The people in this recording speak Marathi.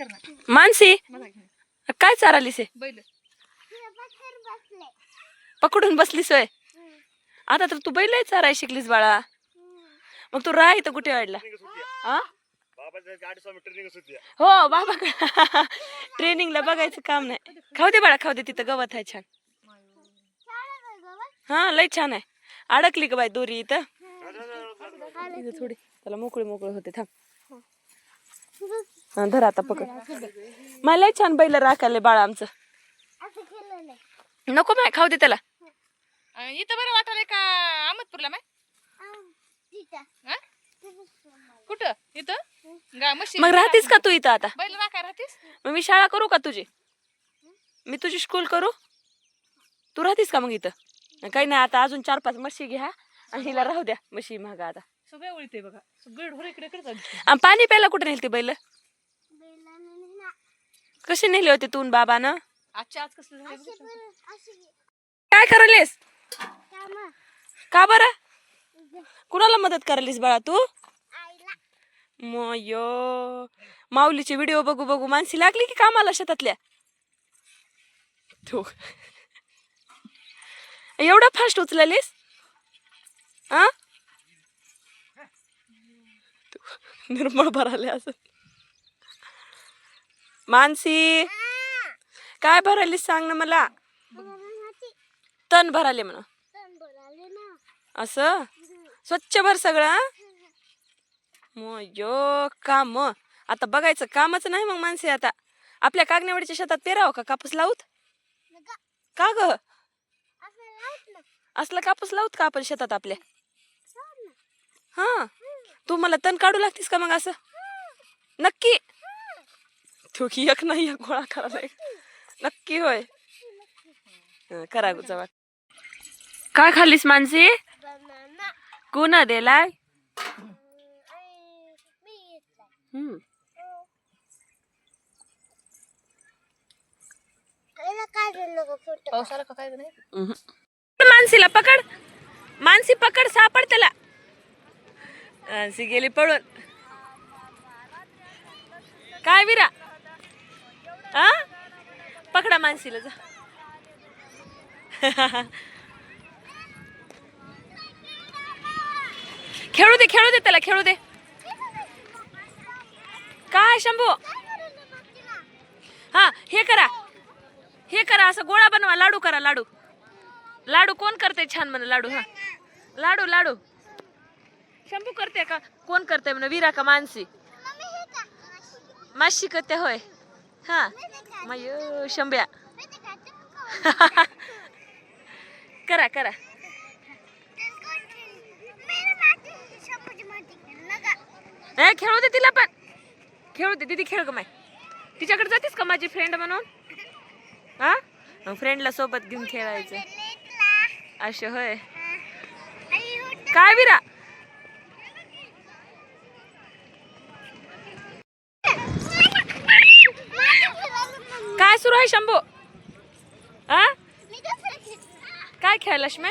कर ना मानसी. काय चारालीस आहे बैल. पकडून बसलीस होय? आता तर तू बैल चाराय शिकलीस बाळा. मग तू राह इथं कुठे वाढला? हा हो बाबा. ट्रेनिंगला बघायचं काम नाही. खाऊ दे बाळा खाऊ दे. तिथं गवत आहे छान. हा लय छान आहे. अडकली का बाई दोरी इथं. इथं थोडी. त्याला मोकळे मोकळे होते. थांब. हा. धर आता पकड. मला लय छान बैल राखायला बाळा आमचं. नको माय खाऊ दे त्याला. इथं बरं वाटायला का अहमदपूरला माय हा? कुठं? इथं? मग राहतीस का तू इथं आता? बैल राखाय राहतीस? मग मी शाळा करू का तुझी? मी तुझी स्कूल करू? तू राहतीस का मग इथं? काही नाही आता अजून चार पाच म्हशी घ्या आणि हिला राहू द्या म्हशी महाग आता. सगळे ओळीते बघा. सगळे ढोर इकडे इकडे चालते आणि पाणी प्यायला कुठे नेलते बैल? कसे नेले होते तू बाबा ना आजच्या आज कसलं झालं बघ ना. काय करायलीस? का बरं? कुणाला मदत करायलीस बाळा तू? मयो माऊलीचे व्हिडिओ बघू बघू माणसी लागली की कामाला शेतातल्या? तू एवढा फास्ट उचललीस? आ? निर्मळ भराले असं. मानसी काय भरालीस सांग ना मला. तण भराले म्हणा. असं? स्वच्छ भर सगळं यो काम. आता बघायचं कामच नाही मग माणसे आता. आपल्या कागनेवाडीच्या शेतात पेरावं का कापूस लावत? का ग? असला कापूस लावत का आपण शेतात आपल्या? हा? मला तण काढू लागतीस का मग असं? नक्की. तू की एक नाही एक गोळा करायला नक्की होय. हं, करा जवळ काय खाल्लीस मानसी? कोण दिलाय. मानसीला पकड. मानसी पकड सापड त्याला. मानसी गेली पळून काय विरा आ पकडा मानसीला जा खेळू दे खेळू दे त्याला खेळू दे काय शंभू हा हे करा हे करा असं गोळा बनवा लाडू करा लाडू लाडू कोण करते छान म्हणा लाडू हा लाडू लाडू शंभू करते का? कोण करते म्हणे विरा का मानसी? माशी करते होय. हा. मय शंभ्या. करा करा. ए खेळू दे तिला पण. खेळू दे दीदी खेळ ग माय तिच्याकडे जातीस का माझी फ्रेंड म्हणून? हा? मग फ्रेंडला सोबत घेऊन खेळायचं. असं होय. काय विरा काय सुरू आहे शंभू. हा काय खेळलास मी